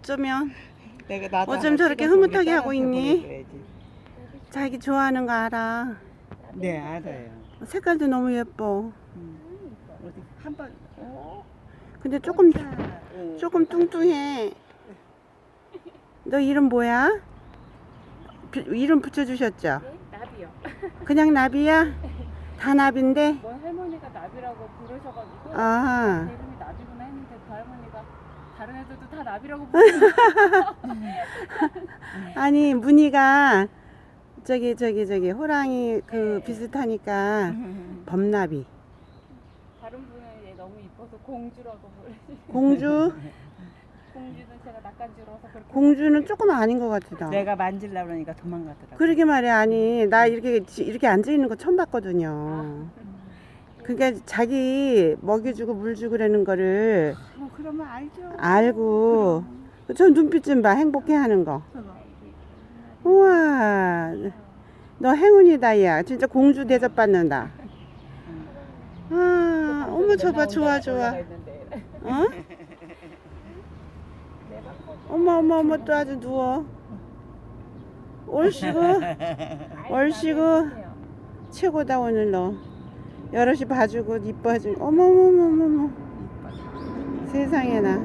어쩌면 내가 나도 어쩜 하나 저렇게 찍어서 흐뭇하게 하고 딸한테 있니? 보내줘야지. 자기 좋아하는 거 알아. 네 알아요. 색깔도 너무 예뻐. 음. 어디 한번 어? 근데 조금 응. 조금 뚱뚱해. 너 이름 뭐야? 비- 이름 붙여주셨죠? 네? 나비요. 그냥 나비야? 다 나비인데? 뭐 할머니가 나비라고 부르셔가지고 아, 제 이름이 나비구나 했는데 그 할머니가 다른 애들도 다 나비라고 부르셔. 아니 무늬가 저기 저기 저기 호랑이 그 비슷하니까 범나비. 다른 분은 얘 너무 이뻐서 공주라고 부르시. 공주? 공주는 제가 낚아주러서 그렇게. 공주는 조금 아닌 것 같다. 내가 만질라 그러니까 도망가더라고. 그러게 말이야. 아니 나 이렇게 지- 이렇게 앉아 있는 거 처음 봤거든요. 그러니까 자기 먹여주고 물 주고 그러는 거를 뭐 그러면 알죠. 알고 저 눈빛 좀 봐 행복해 하는 거. 우와 너 행운이다 야 진짜 공주 대접 받는다. 아 어머 저봐 좋아 좋아. 어? 어머 어머 어머 또 아주 누워. 옳시고 얼씨구. 최고다 오늘 너. 여럿이 봐주고 이뻐해주고 어머 어머 어머 어머 어머 세상에나.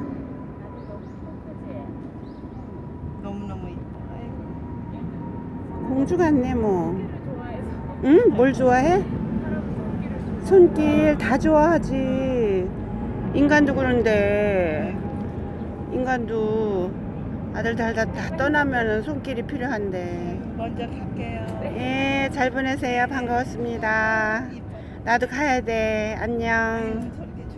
너무 너무 이뻐. 공주 같네 뭐. 응? 뭘 좋아해? 손길 다 좋아하지. 인간도 그런데 인간도 아들 달다 다 떠나면은 손길이 필요한데. 먼저 갈게요. 예, 잘 보내세요. 반가웠습니다. 나도 가야 돼. 안녕.